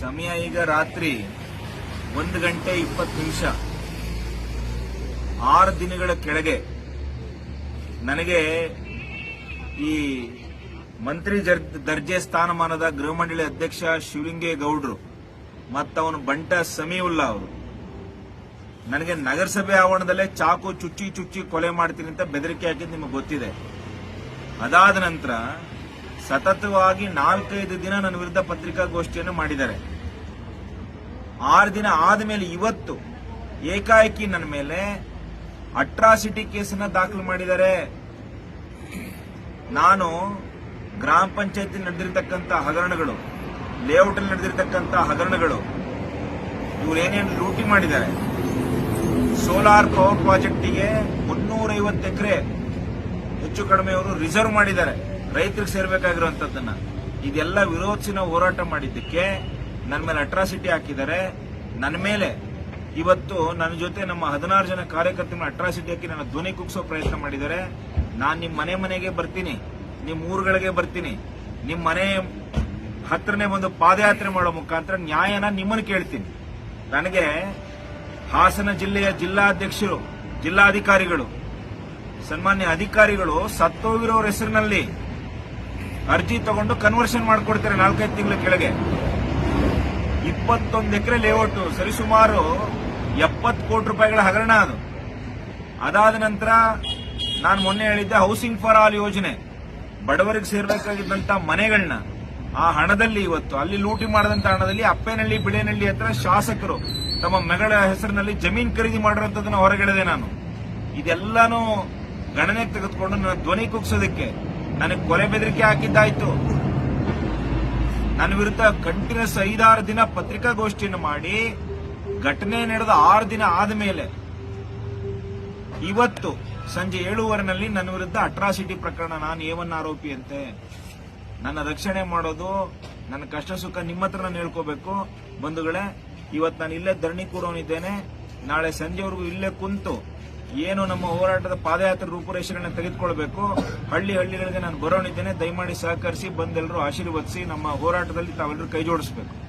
ಸಮಯ ಈಗ ರಾತ್ರಿ ಒಂದು ಗಂಟೆ ಇಪ್ಪತ್ತು ನಿಮಿಷ. ಆರು ದಿನಗಳ ಕೆಳಗೆ ನನಗೆ ಈ ಮಂತ್ರಿ ದರ್ಜೆ ಸ್ಥಾನಮಾನದ ಗೃಹ ಮಂಡಳಿ ಅಧ್ಯಕ್ಷ ಶಿವಲಿಂಗೇಗೌಡರು ಮತ್ತವನು ಬಂಟ ಸಮೀವುಲ್ಲಾ ಅವರು. ನನಗೆ ನಗರಸಭೆ ಆವರಣದಲ್ಲೇ ಚಾಕು ಚುಚ್ಚಿ ಚುಚ್ಚಿ ಕೊಲೆ ಮಾಡ್ತೀನಿ ಅಂತ ಬೆದರಿಕೆ ಹಾಕಿದ್ದು ನಿಮಗೆ ಗೊತ್ತಿದೆ. ಅದಾದ ನಂತರ ಸತತವಾಗಿ ನಾಲ್ಕೈದು ದಿನ ನನ್ನ ವಿರುದ್ಧ ಪತ್ರಿಕಾಗೋಷ್ಠಿಯನ್ನು ಮಾಡಿದ್ದಾರೆ. ಆರು ದಿನ ಆದಮೇಲೆ ಇವತ್ತು ಏಕಾಏಕಿ ನನ್ನ ಮೇಲೆ ಅಟ್ರಾಸಿಟಿ ಕೇಸನ್ನ ದಾಖಲು ಮಾಡಿದ್ದಾರೆ. ನಾನು ಗ್ರಾಮ ಪಂಚಾಯತಿ ನಡೆದಿರ್ತಕ್ಕಂಥ ಹಗರಣಗಳು ಲೇಔಟ್ ಅಲ್ಲಿ ನಡೆದಿರ್ತಕ್ಕಂಥ ಹಗರಣಗಳು, ಇವರೇನೇನು ಲೂಟಿ ಮಾಡಿದ್ದಾರೆ. ಸೋಲಾರ್ ಪವರ್ ಪ್ರಾಜೆಕ್ಟಿಗೆ ಮುನ್ನೂರೈವತ್ತು ಎಕರೆ ಹೆಚ್ಚು ಕಡಿಮೆ ಅವರು ರಿಸರ್ವ್ ಮಾಡಿದ್ದಾರೆ. ರೈತರಿಗೆ ಸೇರ್ಬೇಕಾಗಿರುವಂತದ್ದನ್ನ. ಇದೆಲ್ಲ ವಿರೋಧಿಸಿ ಹೋರಾಟ ಮಾಡಿದ್ದಕ್ಕೆ ನನ್ನ ಮೇಲೆ ಅಟ್ರಾಸಿಟಿ ಹಾಕಿದ್ದಾರೆ. ನನ್ನ ಮೇಲೆ ಇವತ್ತು ನನ್ನ ಜೊತೆ ನಮ್ಮ ಹದಿನಾರು ಜನ ಕಾರ್ಯಕರ್ತರ ಅಟ್ರಾಸಿಟಿ ಹಾಕಿ ನನ್ನ ಧ್ವನಿ ಕುಗ್ಸೋ ಪ್ರಯತ್ನ ಮಾಡಿದ್ದಾರೆ. ನಾನು ನಿಮ್ಮ ಮನೆ ಮನೆಗೆ ಬರ್ತೀನಿ. ನಿಮ್ಮ ಊರುಗಳಿಗೆ ಬರ್ತೀನಿ. ನಿಮ್ಮ ಮನೆ ಹತ್ರನೇ ಒಂದು ಪಾದಯಾತ್ರೆ ಮಾಡೋ ಮುಖಾಂತರ ನ್ಯಾಯನ ನಿಮ್ಮನ್ನು ಕೇಳ್ತೀನಿ. ನನಗೆ ಹಾಸನ ಜಿಲ್ಲೆಯ ಜಿಲ್ಲಾಧ್ಯಕ್ಷರು, ಜಿಲ್ಲಾಧಿಕಾರಿಗಳು, ಸನ್ಮಾನ್ಯ ಅಧಿಕಾರಿಗಳು ಸತ್ತೋಗಿರೋರ ಹೆಸರಿನಲ್ಲಿ ಅರ್ಜಿ ತಗೊಂಡು ಕನ್ವರ್ಷನ್ ಮಾಡಿಕೊಡ್ತಾರೆ ನಾಲ್ಕೈದು ತಿಂಗಳ ಕೆಳಗೆ. ಇಪ್ಪತ್ತೊಂದು ಎಕರೆ ಲೇಔಟ್ ಸರಿಸುಮಾರು ಎಪ್ಪತ್ತು ಕೋಟಿ ರೂಪಾಯಿಗಳ ಹಗರಣ ಅದು. ಅದಾದ ನಂತರ ನಾನು ಮೊನ್ನೆ ಹೇಳಿದ್ದೆ ಹೌಸಿಂಗ್ ಫಾರ್ ಆಲ್ ಯೋಜನೆ. ಬಡವರಿಗೆ ಸೇರ್ಬೇಕಾಗಿದ್ದಂತ ಮನೆಗಳನ್ನ ಆ ಹಣದಲ್ಲಿ ಇವತ್ತು, ಅಲ್ಲಿ ಲೂಟಿ ಮಾಡಿದಂತ ಹಣದಲ್ಲಿ ಅಪ್ಪೇನಹಳ್ಳಿ, ಬಿಳೇನಹಳ್ಳಿ ಹತ್ರ ಶಾಸಕರು ತಮ್ಮ ಮಗಳ ಹೆಸರಿನಲ್ಲಿ ಜಮೀನ್ ಖರೀದಿ ಮಾಡಿರುವಂತದನ್ನ ಹೊರಗೆಳೆದೆ ನಾನು. ಇದೆಲ್ಲಾನು ಗಣನೆಗೆ ತೆಗೆದುಕೊಂಡು ನನ್ನ ಧ್ವನಿ ಕುಗ್ಸೋದಕ್ಕೆ ನನಗೆ ಕೊಲೆ ಬೆದರಿಕೆ ಹಾಕಿದ್ದಾಯ್ತು. ನನ್ನ ವಿರುದ್ಧ ಕಂಟಿನ್ಯೂಸ್ ಐದಾರು ದಿನ ಪತ್ರಿಕಾಗೋಷ್ಠಿಯನ್ನು ಮಾಡಿ, ಘಟನೆ ನಡೆದ ಆರು ದಿನ ಆದ ಮೇಲೆ ಇವತ್ತು ಸಂಜೆ ಏಳುವರೆನಲ್ಲಿ ನನ್ನ ವಿರುದ್ಧ ಅಟ್ರಾಸಿಟಿ ಪ್ರಕರಣ ನಾನು ಏವನ್ ಆರೋಪಿ ಅಂತೆ ನನ್ನ ರಕ್ಷಣೆ ಮಾಡೋದು, ನನ್ನ ಕಷ್ಟ ಸುಖ ನಿಮ್ಮ ಹತ್ರ ನಾನು ಹೇಳ್ಕೋಬೇಕು. ಬಂಧುಗಳೇ, ಇವತ್ತು ನಾನು ಇಲ್ಲೇ ಧರಣಿ ಕೂರೋನಿದ್ದೇನೆ ನಾಳೆ ಸಂಜೆವರೆಗೂ ಇಲ್ಲೇ ಕುಂತು ಏನು ನಮ್ಮ ಹೋರಾಟದ ಪಾದಯಾತ್ರೆ ರೂಪುರೇಷೆಗಳನ್ನ ತೆಗೆದುಕೊಳ್ಬೇಕು? ಹಳ್ಳಿ ಹಳ್ಳಿಗಳಿಗೆ ನಾನು ಬರೋಣಿದ್ದೇನೆ ದಯಮಾಡಿ ಸಹಕರಿಸಿ ಬಂದೆಲ್ಲರೂ ಆಶೀರ್ವದಿಸಿ ನಮ್ಮ ಹೋರಾಟದಲ್ಲಿ ತಾವೆಲ್ಲರೂ ಕೈ ಜೋಡಿಸಬೇಕು